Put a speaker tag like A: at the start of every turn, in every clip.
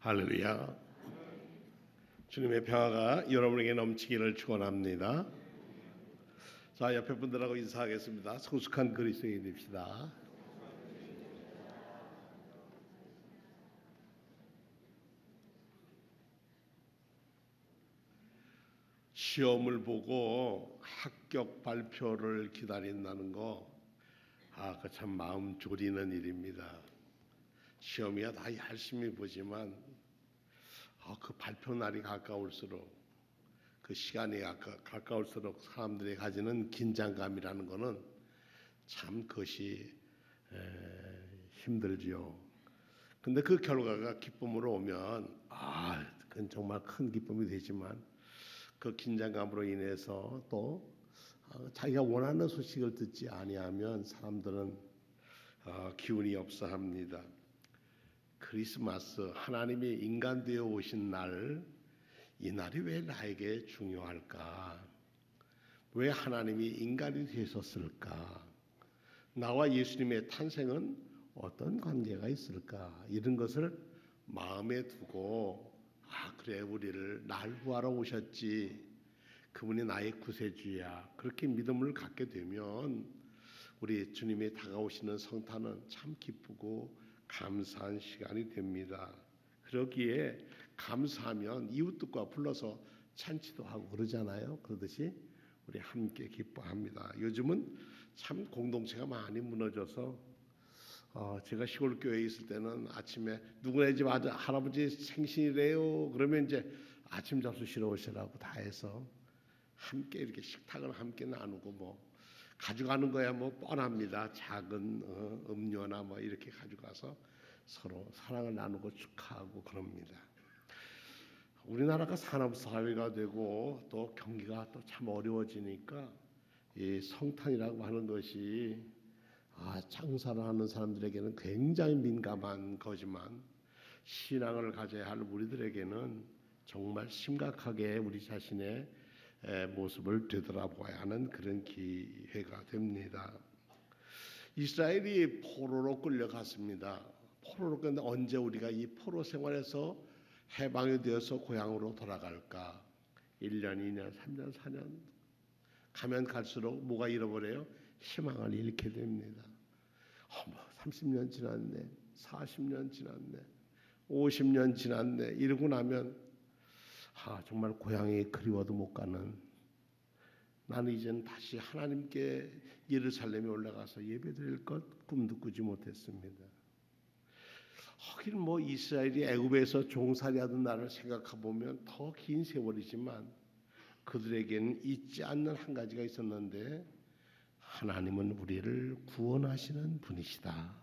A: 할렐루야. 주님의 평화가 여러분에게 넘치기를 축원합니다. 자, 옆에 분들하고 인사하겠습니다. 성숙한 그리스도인이 됩시다. 시험을 보고 합격 발표를 기다린다는 거, 아, 그 참 마음 졸이는 일입니다. 시험이야 다 열심히 보지만 아, 그 발표 날이 가까울수록 그 시간이 가까, 가까울수록 사람들이 가지는 긴장감이라는 거는 참 그것이 에, 힘들지요. 근데 그 결과가 기쁨으로 오면 아, 그건 정말 큰 기쁨이 되지만 그 긴장감으로 인해서 또 어, 자기가 원하는 소식을 듣지 아니하면 사람들은 어, 기운이 없어 합니다. 크리스마스 하나님이 인간 되어 오신 날, 이 날이 왜 나에게 중요할까? 왜 하나님이 인간이 되셨을까? 나와 예수님의 탄생은 어떤 관계가 있을까? 이런 것을 마음에 두고 아 그래 우리를 날 구하러 오셨지. 그분이 나의 구세주야. 그렇게 믿음을 갖게 되면 우리 주님이 다가오시는 성탄은 참 기쁘고 감사한 시간이 됩니다. 그러기에 감사하면 이웃들과 불러서 찬치도 하고 그러잖아요. 그러듯이 우리 함께 기뻐합니다. 요즘은 참 공동체가 많이 무너져서 어, 제가 시골 교회에 있을 때는 아침에 누구네 집 아들 할아버지 생신이래요. 그러면 이제 아침 잡수시러 오시라고 다 해서 함께 이렇게 식탁을 함께 나누고 뭐 가져가는 거야 뭐 뻔합니다. 작은 어, 음료나 뭐 이렇게 가져가서 서로 사랑을 나누고 축하하고 그럽니다. 우리나라가 산업 사회가 되고 또 경기가 또 참 어려워지니까 이 성탄이라고 하는 것이 아, 장사를 하는 사람들에게는 굉장히 민감한 거지만 신앙을 가져야 할 우리들에게는 정말 심각하게 우리 자신의 모습을 되돌아보아야 하는 그런 기회가 됩니다. 이스라엘이 포로로 끌려갔습니다. 포로로 끌는데 언제 우리가 이 포로 생활에서 해방이 되어서 고향으로 돌아갈까? 1년, 2년, 3년, 4년 가면 갈수록 뭐가 잃어버려요? 희망을 잃게 됩니다. 어머, 30년 지났네. 40년 지났네. 50년 지났네. 이러고 나면 아, 정말 고향이 그리워도 못 가는 나는 이젠 다시 하나님께 예루살렘에 올라가서 예배드릴 것 꿈도 꾸지 못했습니다. 하긴 뭐 이스라엘이 애굽에서 종살이하던 날을 생각해 보면 더 긴 세월이지만 그들에게는 잊지 않는 한 가지가 있었는데 하나님은 우리를 구원하시는 분이시다.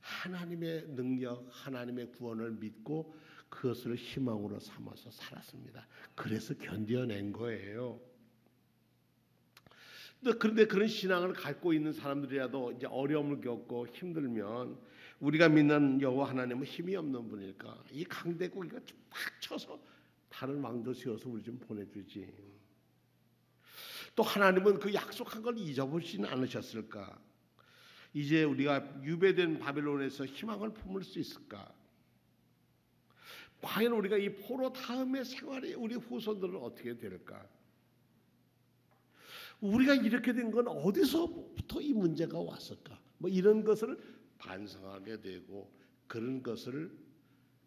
A: 하나님의 능력, 하나님의 구원을 믿고 그것을 희망으로 삼아서 살았습니다. 그래서 견뎌낸 거예요. 그런데 그런 신앙을 갖고 있는 사람들이라도 이제 어려움을 겪고 힘들면 우리가 믿는 여호와 하나님은 힘이 없는 분일까? 이 강대국이가 팍 쳐서 다른 왕도 세워서 우리 좀 보내주지. 또 하나님은 그 약속한 걸 잊어버리지는 않으셨을까? 이제 우리가 유배된 바벨론에서 희망을 품을 수 있을까? 과연 우리가 이 포로 다음의 생활이 우리 후손들은 어떻게 될까? 우리가 이렇게 된 건 어디서부터 이 문제가 왔을까? 뭐 이런 것을 반성하게 되고 그런 것을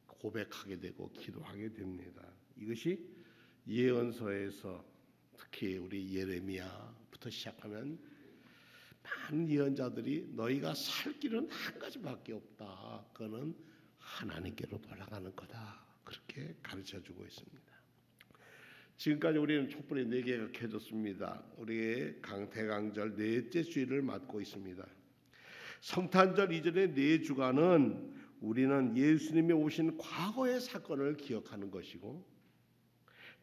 A: 고백하게 되고 기도하게 됩니다. 이것이 예언서에서 특히 우리 예레미야부터 시작하면 많은 예언자들이 너희가 살 길은 한 가지밖에 없다. 그거는 하나님께로 돌아가는 거다. 그렇게 가르쳐 주고 있습니다. 지금까지 우리는 촛불이 네 개가 켜졌습니다. 우리의 강태강절 넷째 주일을 맞고 있습니다. 성탄절 이전의 네 주간은 우리는 예수님이 오신 과거의 사건을 기억하는 것이고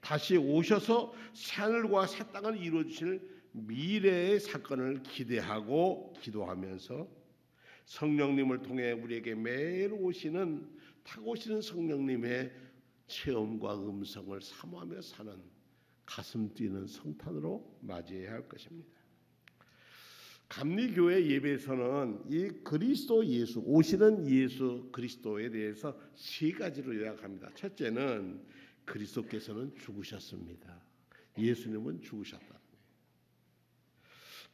A: 다시 오셔서 새하늘과 새 땅을 이루어 주실 미래의 사건을 기대하고 기도하면서 성령님을 통해 우리에게 매일 오시는 타고오시는 성령님의 체험과 음성을 사모하며 사는 가슴 뛰는 성탄으로 맞이해야 할 것입니다. 감리교회 예배에서는 이 그리스도 예수 오시는 예수 그리스도에 대해서 세 가지로 요약합니다. 첫째는 그리스도께서는 죽으셨습니다. 예수님은 죽으셨다.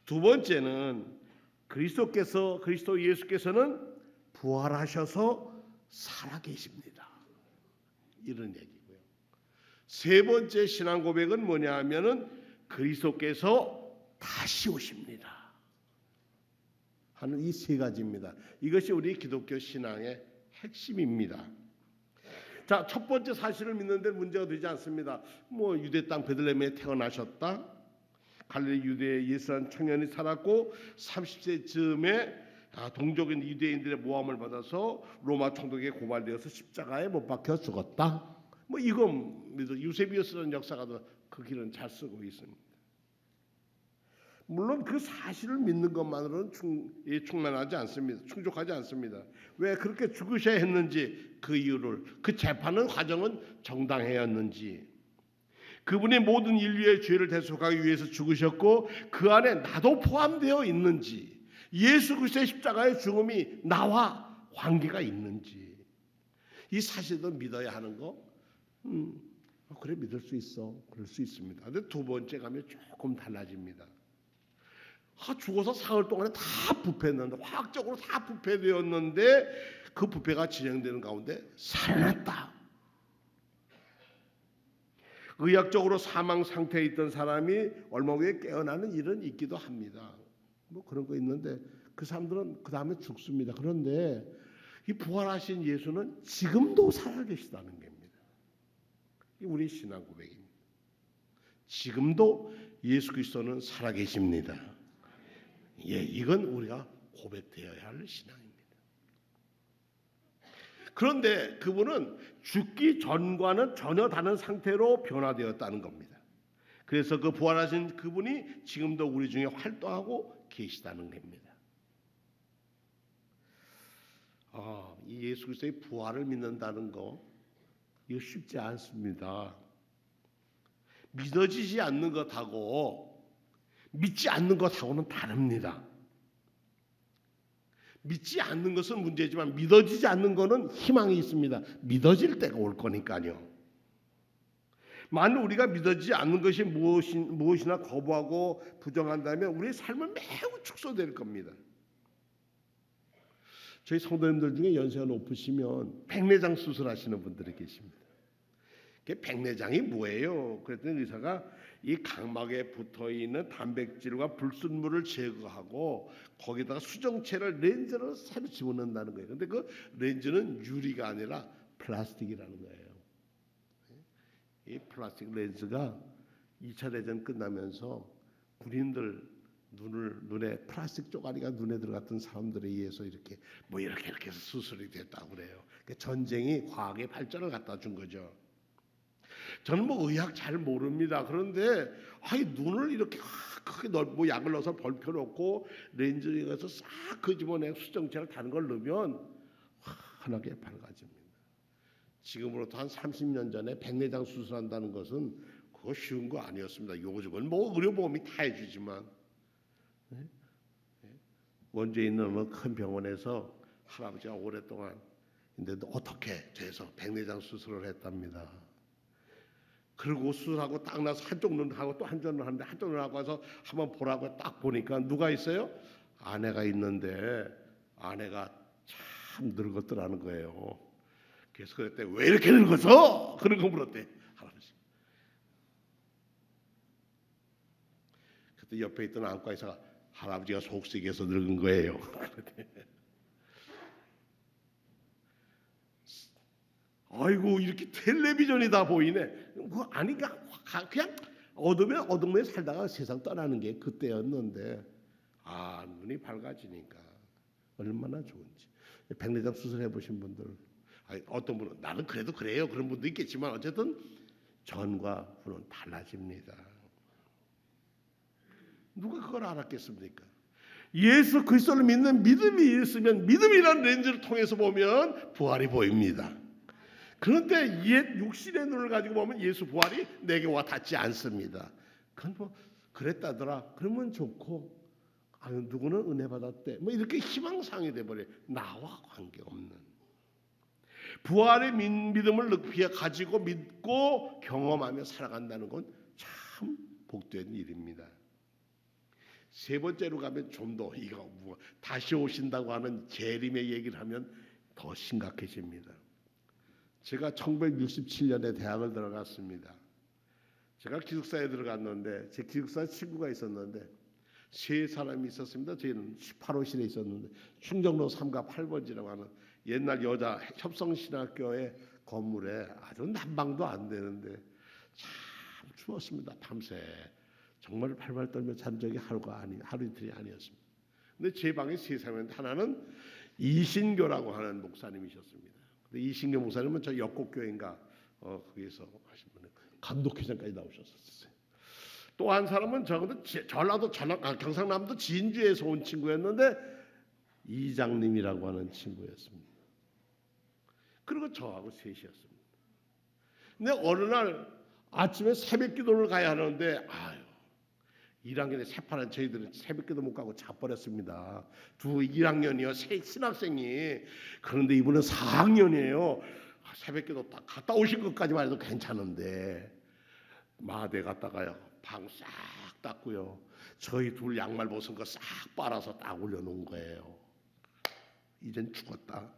A: 두 번째는 그리스도께서 그리스도 예수께서는 부활하셔서 살아계십니다. 이런 얘기고요. 세 번째 신앙 고백은 뭐냐 하면은 그리스도께서 다시 오십니다. 하는 이 세 가지입니다. 이것이 우리 기독교 신앙의 핵심입니다. 자, 첫 번째 사실을 믿는데 문제가 되지 않습니다. 뭐 유대 땅 베들레헴에 태어나셨다. 갈릴리 유대에 예수한 청년이 살았고 30세 즈음에 아, 동족인 유대인들의 모함을 받아서 로마 총독에 고발되어서 십자가에 못 박혀 죽었다. 뭐 이건 유세비우스라는 역사가 그 길은 잘 쓰고 있습니다. 물론 그 사실을 믿는 것만으로는 충, 예, 충만하지 않습니다. 충족하지 않습니다. 왜 그렇게 죽으셔야 했는지 그 이유를 그 재판은 과정은 정당해였는지 그분이 모든 인류의 죄를 대속하기 위해서 죽으셨고 그 안에 나도 포함되어 있는지 예수 그리스도의 십자가의 죽음이 나와 관계가 있는지 이 사실도 믿어야 하는 거 음, 어, 그래 믿을 수 있어 그럴 수 있습니다. 근데 두 번째 가면 조금 달라집니다. 아, 죽어서 사흘 동안에 다 부패했는데 화학적으로 다 부패되었는데 그 부패가 진행되는 가운데 살아났다. 의학적으로 사망 상태에 있던 사람이 얼마 후에 깨어나는 일은 있기도 합니다. 뭐 그런 거 있는데 그 사람들은 그 다음에 죽습니다. 그런데 이 부활하신 예수는 지금도 살아계시다는 겁니다. 이 우리 신앙 고백입니다. 지금도 예수 그리스도는 살아계십니다. 예, 이건 우리가 고백되어야 할 신앙입니다. 그런데 그분은 죽기 전과는 전혀 다른 상태로 변화되었다는 겁니다. 그래서 그 부활하신 그분이 지금도 우리 중에 활동하고 계시다는 겁니다. 아, 이 예수 그리스도의 부활을 믿는다는 거 이거 쉽지 않습니다. 믿어지지 않는 것하고 믿지 않는 것하고는 다릅니다. 믿지 않는 것은 문제지만 믿어지지 않는 것은 희망이 있습니다. 믿어질 때가 올 거니까요. 만일 우리가 믿어지지 않는 것이 무엇이, 무엇이 나 거부하고 부정한다면 우리의 삶은 매우 축소될 겁니다. 저희 성도님들 중에 연세가 높으시면 백내장 수술하시는 분들이 계십니다. 그 백내장이 뭐예요? 그랬더니 의사가 이 각막에 붙어 있는 단백질과 불순물을 제거하고 거기다가 수정체를 렌즈로 새로 집어넣는다는 거예요. 근데 그 렌즈는 유리가 아니라 플라스틱이라는 거예요. 이 플라스틱 렌즈가 2차 대전 끝나면서 군인들 눈을 눈에 플라스틱 쪼가리가 눈에 들어갔던 사람들에 의해서 이렇게 뭐 이렇게 이렇게 해서 수술이 됐다고 그래요. 그러니까 전쟁이 과학의 발전을 갖다 준 거죠. 저는 뭐 의학 잘 모릅니다. 그런데 아이 눈을 이렇게 크게 넓고 약을 넣어서 벌펴 놓고 렌즈에서 싹 그 집어내 수정체를 다른 걸 넣으면 환하게 밝아집니다. 지금으로부터 한 30년 전에 백내장 수술한다는 것은 그거 쉬운 거 아니었습니다. 요즘은 뭐 의료보험이 다 해주지만 네? 네? 원주에 있는 어느 큰 병원에서 할아버지가 오랫동안 근데 어떻게 돼서 백내장 수술을 했답니다. 그리고 수술하고 딱 나서 한쪽 눈 하고 또 한쪽 눈 하는데 한쪽 눈 하고 와서 한번 보라고 딱 보니까 누가 있어요? 아내가 있는데 아내가 참 늙었더라는 거예요. 그래서 그랬대 왜 이렇게 늙었어? 그런 거 물었대 할아버지. 그때 옆에 있던 안과 의사가 할아버지가 속쓰기해서 늙은 거예요. 아이고 이렇게 텔레비전이 다 보이네. 그거 아니까 그냥 어둠에 어둠에 살다가 세상 떠나는 게 그때였는데 아 눈이 밝아지니까 얼마나 좋은지 백내장 수술해 보신 분들 어떤 분은 나는 그래도 그래요 그런 분도 있겠지만 어쨌든 전과 후는 달라집니다. 누가 그걸 알았겠습니까? 예수 그리스도를 믿는 믿음이 있으면 믿음이라는 렌즈를 통해서 보면 부활이 보입니다. 그런데 옛 육신의 눈을 가지고 보면 예수 부활이 내게 와 닿지 않습니다. 그건 뭐 그랬다더라. 그러면 좋고 아, 누구는 은혜 받았대. 뭐 이렇게 희망상이 돼버려. 나와 관계없는. 부활의 믿- 믿음을 높이 가지고 믿고 경험하며 살아간다는 건 참 복된 일입니다. 세 번째로 가면 좀 더 이거 뭐 다시 오신다고 하는 재림의 얘기를 하면 더 심각해집니다. 제가 1967년에 대학을 들어갔습니다. 제가 기숙사에 들어갔는데 제 기숙사 친구가 있었는데 세 사람이 있었습니다. 저희는 18호실에 있었는데 충정로 3가 8번지라고 하는 옛날 여자 협성신학교의 건물에 아주 난방도 안 되는데 참 추웠습니다. 밤새 정말 팔팔 떨며 잔 적이 하루가 아니 하루 이틀이 아니었습니다. 근데 제 방에 세 사람인데 하나는 이신교라고 하는 목사님이셨습니다. 근데 이신교 목사님은 저 역곡교회인가 어, 거기서 하신 분이 감독회장까지 나오셨었어요. 또 한 사람은 저 근데 제- 전라도 전라 아, 경상남도 진주에서 온 친구였는데 이장님이라고 하는 친구였습니다. 그리고 저하고 셋이었습니다. 근데 어느 날 아침에 새벽 기도를 가야 하는데 아유 1학년에 새파란 저희들은 새벽 기도 못 가고 자버렸습니다. 두 1학년이요 새 신학생이 그런데 이분은 4학년이에요. 새벽 기도 딱 갔다 오신 것까지만 해도 괜찮은데 마대 갔다가요 방 싹 닦고요 저희 둘 양말 벗은 거 싹 빨아서 딱 올려놓은 거예요. 이젠 죽었다.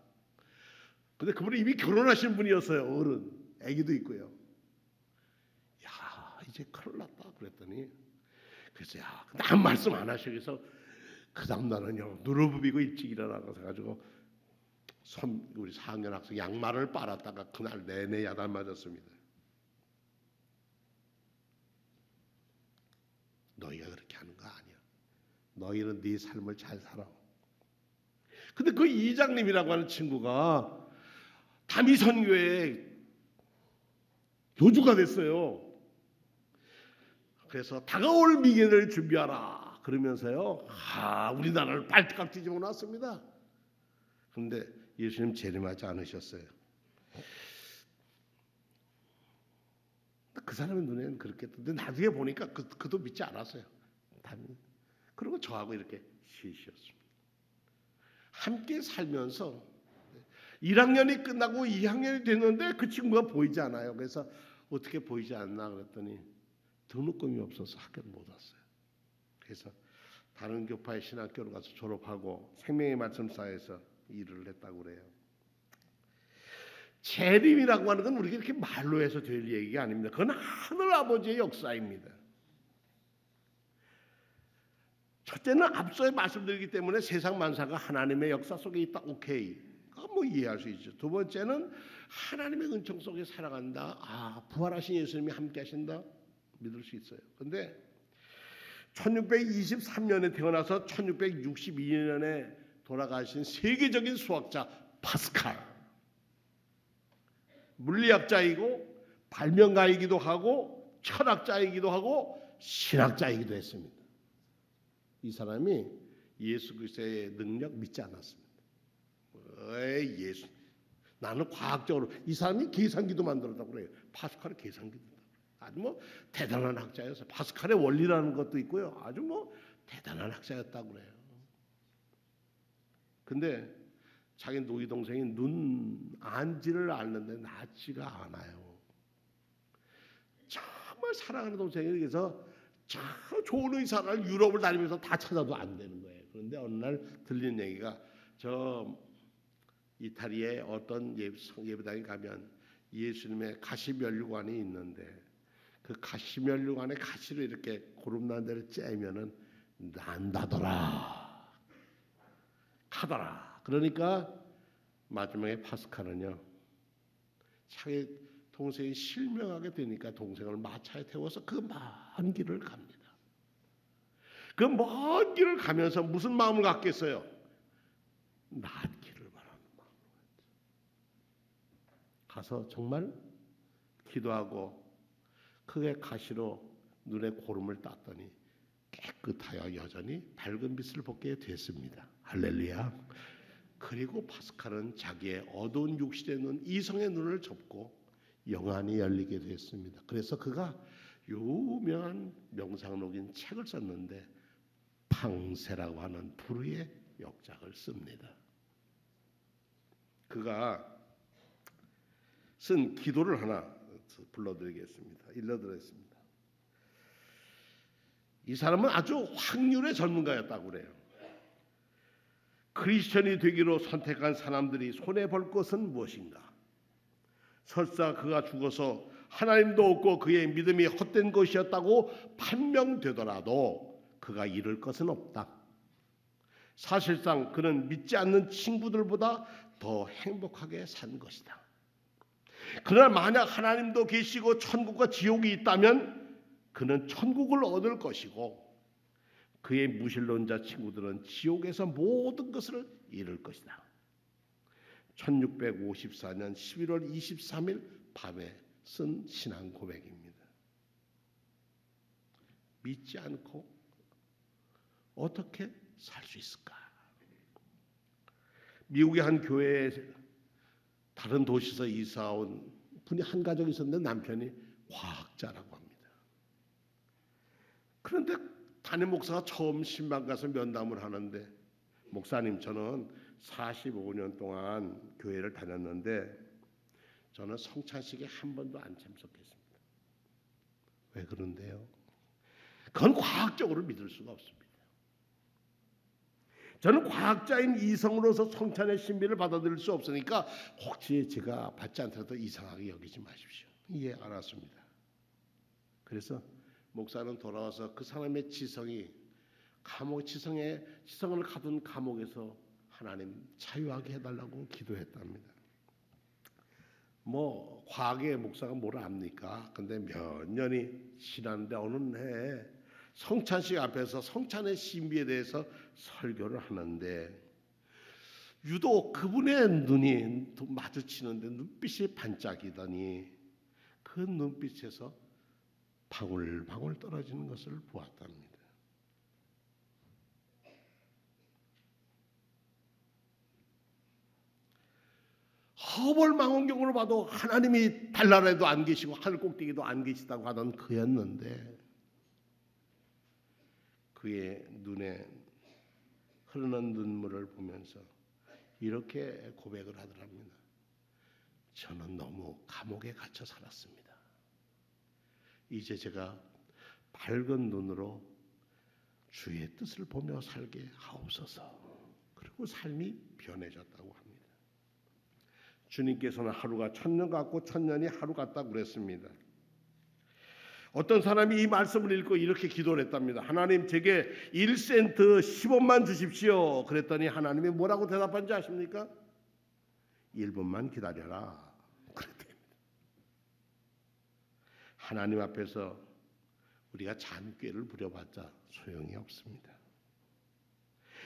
A: 근데 그분이 이미 결혼하신 분이었어요. 어른, 아기도 있고요. 야 이제 큰일 났다 그랬더니 그래서 야 근데 아무 말씀 안 하시고서 그 다음 날은요 누르 부비고 일찍 일어나서 가지고 선 우리 4학년 학생 양말을 빨았다가 그날 내내 야단 맞았습니다. 너희가 그렇게 하는 거 아니야. 너희는 네 삶을 잘 살아. 근데 그 이장님이라고 하는 친구가 다미선교회 교주가 됐어요. 그래서 다가올 미개를 준비하라 그러면서요. 아, 우리나라를 발칵 뒤집어 놨습니다. 그런데 예수님 재림하지 않으셨어요. 그 사람의 눈에는 그렇게 근데 나중에 보니까 그, 그도 믿지 않았어요. 그리고 저하고 이렇게 셋이었습니다. 함께 살면서 1학년이 끝나고 2학년이 됐는데 그 친구가 보이지 않아요. 그래서 어떻게 보이지 않나 그랬더니 등록금이 없어서 학교를 못 왔어요. 그래서 다른 교파의 신학교로 가서 졸업하고 생명의 말씀사에서 일을 했다고 그래요. 재림이라고 하는 건 우리가 이렇게 말로 해서 될 얘기가 아닙니다. 그건 하늘 아버지의 역사입니다. 첫째는 앞서에 말씀드리기 때문에 세상 만사가 하나님의 역사 속에 있다. 오케이. 뭐 이해할 수 있죠. 두 번째는 하나님의 은총 속에 살아간다. 아, 부활하신 예수님이 함께 하신다. 믿을 수 있어요. 근데 1623년에 태어나서 1662년에 돌아가신 세계적인 수학자 파스칼. 물리학자이고 발명가이기도 하고 철학자이기도 하고 신학자이기도 했습니다. 이 사람이 예수 그리스도의 능력 믿지 않았습니다. 에이 예수 나는 과학적으로 이 사람이 계산기도 만들었다고 그래요. 파스칼이 계산기도 아주 뭐 대단한 학자였어요. 파스칼의 원리라는 것도 있고요. 아주 뭐 대단한 학자였다고 그래요. 근데 자기 노이 동생이 눈 안지를 앓는데 낫지가 않아요. 정말 사랑하는 동생이 그래서 참 좋은 의사를 유럽을 다니면서 다 찾아도 안 되는 거예요. 그런데 어느 날 들리는 얘기가 저 이탈리아의 어떤 예배, 예배당에 가면 예수님의 가시면류관이 있는데 그 가시면류관에 가시를 이렇게 고름난 데를 째면은 난다더라 하더라. 그러니까 마지막에 파스칼은요 자기 동생이 실명하게 되니까 동생을 마차에 태워서 그 먼 길을 갑니다. 그 먼 길을 가면서 무슨 마음을 갖겠어요? 낫기를 바라는 마음. 가서 정말 기도하고 크게 가시로 눈에 고름을 땄더니 깨끗하여 여전히 밝은 빛을 보게 됐습니다. 할렐루야. 그리고 파스칼은 자기의 어두운 육신의 눈, 이성의 눈을 접고 영안이 열리게 됐습니다. 그래서 그가 유명한 명상록인 책을 썼는데 팡세라고 하는 불의 역작을 씁니다. 그가 쓴 기도를 하나 불러드리겠습니다. 일러드리겠습니다. 이 사람은 아주 확률의 전문가였다고 그래요. 크리스천이 되기로 선택한 사람들이 손해 볼 것은 무엇인가? 설사 그가 죽어서 하나님도 없고 그의 믿음이 헛된 것이었다고 판명되더라도 그가 잃을 것은 없다. 사실상 그는 믿지 않는 친구들보다 더 행복하게 산 것이다. 그러나 만약 하나님도 계시고 천국과 지옥이 있다면 그는 천국을 얻을 것이고 그의 무신론자 친구들은 지옥에서 모든 것을 잃을 것이다. 1654년 11월 23일 밤에 쓴 신앙 고백입니다. 믿지 않고 어떻게 살 수 있을까? 미국의 한 교회에 다른 도시에서 이사 온 분이 한 가정 있었는데 남편이 과학자라고 합니다. 그런데 담임 목사가 처음 신방 가서 면담을 하는데 목사님 저는 45년 동안 교회를 다녔는데 저는 성찬식에 한 번도 안 참석했습니다. 왜 그런데요? 그건 과학적으로 믿을 수가 없습니다. 저는 과학자인 이성으로서 성찬의 신비를 받아들일 수 없으니까 혹시 제가 받지 않더라도 이상하게 여기지 마십시오. 예, 알았습니다. 그래서 목사는 돌아와서 그 사람의 지성이 감옥 지성에 지성을 가둔 감옥에서 하나님 자유하게 해달라고 기도했답니다. 뭐 과학의 목사가 뭘 압니까? 근데 몇 년이 지났는데 어느 해에 성찬식 앞에서 성찬의 신비에 대해서 설교를 하는데 유독 그분의 눈이 마주치는데 눈빛이 반짝이더니 그 눈빛에서 방울방울 떨어지는 것을 보았답니다. 허벌 망원경으로 봐도 하나님이 달나라에도 안 계시고 하늘 꼭대기도 안 계시다고 하던 그였는데 그의 눈에 흐르는 눈물을 보면서 이렇게 고백을 하더랍니다. 저는 너무 감옥에 갇혀 살았습니다. 이제 제가 밝은 눈으로 주의 뜻을 보며 살게 하옵소서. 그리고 삶이 변해졌다고 합니다. 주님께서는 하루가 천년 같고 천년이 하루 같다고 그랬습니다. 어떤 사람이 이 말씀을 읽고 이렇게 기도를 했답니다. 하나님 제게 1센트 10원만 주십시오. 그랬더니 하나님이 뭐라고 대답한지 아십니까? 1분만 기다려라. 그랬답니다. 하나님 앞에서 우리가 잔꾀를 부려봤자 소용이 없습니다.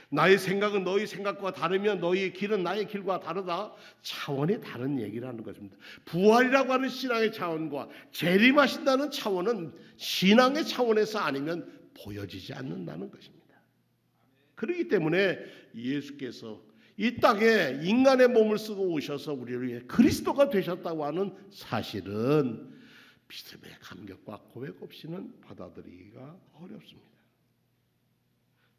A: 나의 생각은 너희 생각과 다르면 너희의 길은 나의 길과 다르다. 차원이 다른 얘기라는 것입니다. 부활이라고 하는 신앙의 차원과 재림하신다는 차원은 신앙의 차원에서 아니면 보여지지 않는다는 것입니다. 그렇기 때문에 예수께서 이 땅에 인간의 몸을 쓰고 오셔서 우리를 위해 그리스도가 되셨다고 하는 사실은 믿음의 감격과 고백 없이는 받아들이기가 어렵습니다.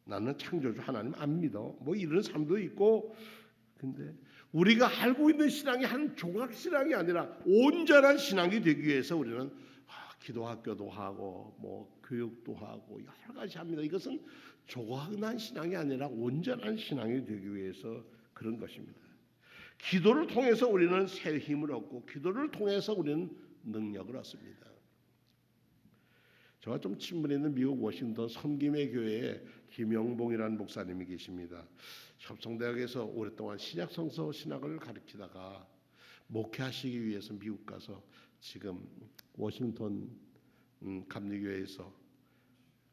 A: 나는 창조주 하나님 안 믿어. 뭐 이런 사람도 있고 근데 우리가 알고 있는 신앙이 한 조각 신앙이 아니라 온전한 신앙이 되기 위해서 우리는 아, 기도 학교도 하고 뭐 교육도 하고 여러 가지 합니다. 이것은 조각난 신앙이 아니라 온전한 신앙이 되기 위해서 그런 것입니다. 기도를 통해서 우리는 새 힘을 얻고 기도를 통해서 우리는 능력을 얻습니다. 저가 좀 친분 있는 미국 워싱턴 섬김의 교회에 김영봉이라는 목사님이 계십니다. 협성대학에서 오랫동안 신약성서 신학을 가르치다가 목회하시기 위해서 미국 가서 지금 워싱턴 음, 감리교회에서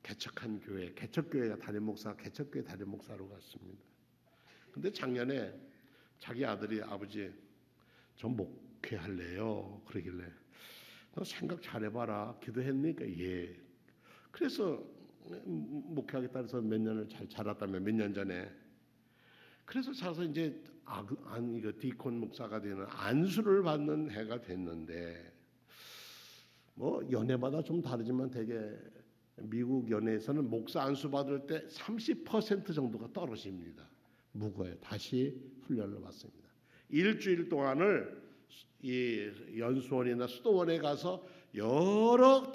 A: 개척한 교회, 개척교회가 담임 목사, 개척교회 담임 목사로 갔습니다. 근데 작년에 자기 아들이 아버지 전 목회할래요. 그러길래 너 생각 잘 해봐라. 기도했니까 예. 그래서 목회하겠다 해서 몇 년을 잘 자랐다면 몇년 전에 그래서 자서 이제 아, 안 이거 디콘 목사가 되는 안수를 받는 해가 됐는데 뭐 연애마다 좀 다르지만 되게 미국 연회에서는 목사 안수 받을 때 30% 정도가 떨어집니다. 무거워요. 다시 훈련을 받습니다. 일주일 동안을 이 연수원이나 수도원에 가서 여러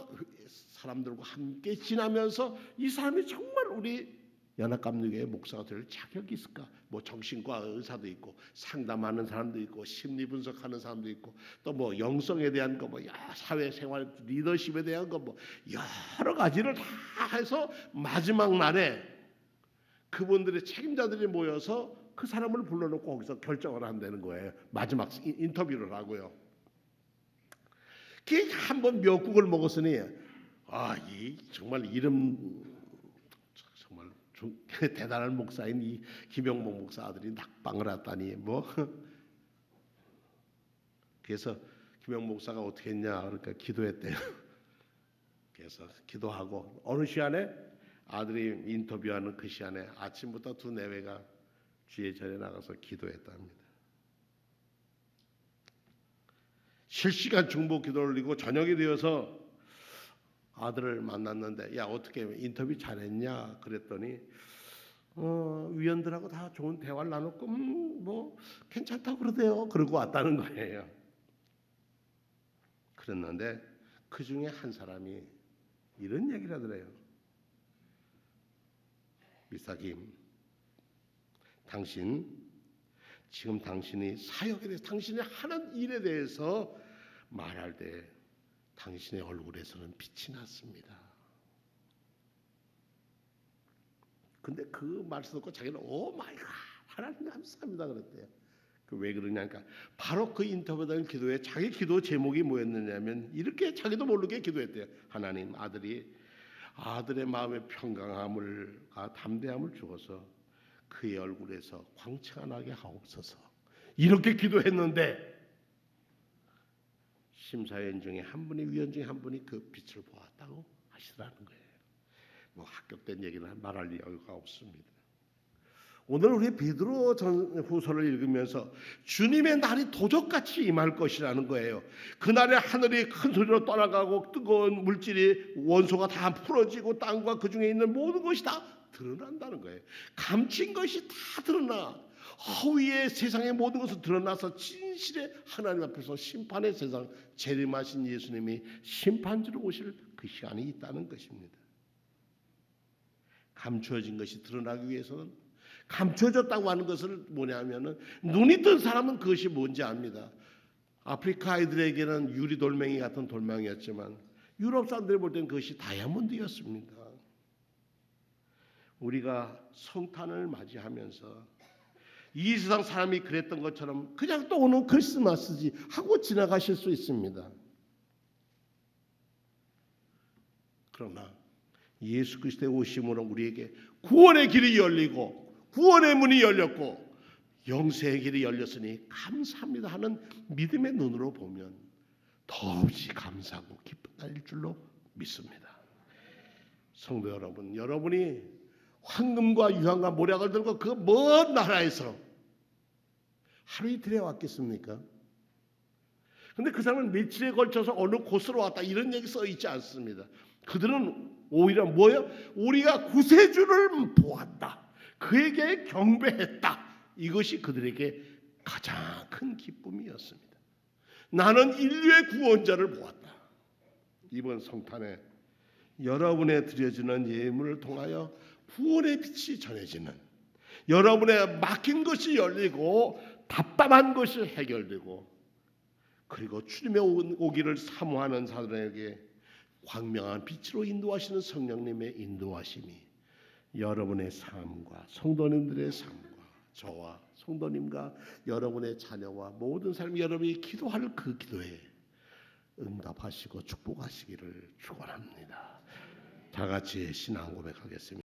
A: 사람들과 함께 지나면서 이 사람이 정말 우리 연합감리교회 목사가 될 자격이 있을까? 뭐 정신과 의사도 있고 상담하는 사람도 있고 심리 분석하는 사람도 있고 또 뭐 영성에 대한 거뭐 사회생활 리더십에 대한 거 뭐 여러 가지를 다 해서 마지막 날에 그분들의 책임자들이 모여서 그 사람을 불러놓고 거기서 결정을 한다는 거예요. 마지막 인- 인터뷰를 하고요. 그 한번 미역국을 먹었으니 아, 이 정말 이름 정말 좀 대단한 목사인 이 김영목 목사 아들이 낙방을 했다니 뭐 그래서 김영목 목사가 어떻게 했냐 그러니까 기도했대요. 그래서 기도하고 어느 시간에 아들이 인터뷰하는 그 시간에 아침부터 두 내외가 주의 절에 나가서 기도했답니다. 실시간 중보 기도를 올리고 저녁이 되어서 아들을 만났는데 야 어떻게 인터뷰 잘했냐 그랬더니 어, 위원들하고 다 좋은 대화를 나눴고 음, 뭐 괜찮다고 그러대요 그러고 왔다는 거예요. 그랬는데 그 중에 한 사람이 이런 얘기를 하더래요. 미사김, 당신 지금 당신이 사역에 대해서 당신이 하는 일에 대해서 말할 때 당신의 얼굴에서는 빛이 났습니다. 근데 그 말씀 듣고 자기는 오 마이 갓 하나님 감사합니다 그랬대요. 그 왜 그러냐니까 바로 그 인터뷰된 기도에 자기 기도 제목이 뭐였느냐면 이렇게 자기도 모르게 기도했대요. 하나님 아들이 아들의 마음의 평강함을 아, 담대함을 주어서 그의 얼굴에서 광채가 나게 하옵소서. 이렇게 기도했는데 심사위원 중에 한 분이 위원 중에 한 분이 그 빛을 보았다고 하시더라는 거예요. 뭐 합격된 얘기는 말할 이유가 없습니다. 오늘 우리 베드로 전 후서를 읽으면서 주님의 날이 도적같이 임할 것이라는 거예요. 그날에 하늘이 큰 소리로 떠나가고 뜨거운 물질이 원소가 다 풀어지고 땅과 그 중에 있는 모든 것이 다 드러난다는 거예요. 감춘 것이 다 드러나. 허위의 세상의 모든 것은 드러나서 진실의 하나님 앞에서 심판의 세상 재림하신 예수님이 심판주로 오실 그 시간이 있다는 것입니다. 감추어진 것이 드러나기 위해서는 감춰졌다고 하는 것은 뭐냐면은 눈이 뜬 사람은 그것이 뭔지 압니다. 아프리카 아이들에게는 유리 돌멩이 같은 돌멩이였지만 유럽 사람들이 볼 때는 그것이 다이아몬드였습니다. 우리가 성탄을 맞이하면서 이 세상 사람이 그랬던 것처럼 그냥 또 오는 크리스마스지 하고 지나가실 수 있습니다. 그러나 예수 그리스도의 오심으로 우리에게 구원의 길이 열리고 구원의 문이 열렸고 영생의 길이 열렸으니 감사합니다 하는 믿음의 눈으로 보면 더없이 감사하고 날일 줄로 믿습니다. 성도 여러분, 여러분이 황금과 유황과 모략을 들고 그 먼 나라에서 하루 이틀에 왔겠습니까? 근데 그 사람은 며칠에 걸쳐서 어느 곳으로 왔다 이런 얘기 써 있지 않습니다. 그들은 오히려 뭐예요? 우리가 구세주를 보았다. 그에게 경배했다. 이것이 그들에게 가장 큰 기쁨이었습니다. 나는 인류의 구원자를 보았다. 이번 성탄에 여러분의 드려지는 예물을 통하여 구원의 빛이 전해지는 여러분의 막힌 것이 열리고 답답한 것이 해결되고 그리고 주님의 오기를 사모하는 사람에게 광명한 빛으로 인도하시는 성령님의 인도하심이 여러분의 삶과 성도님들의 삶과 저와 성도님과 여러분의 자녀와 모든 삶 여러분이 기도할 그 기도에 응답하시고 축복하시기를 축원합니다. 다 같이 신앙 고백하겠습니다.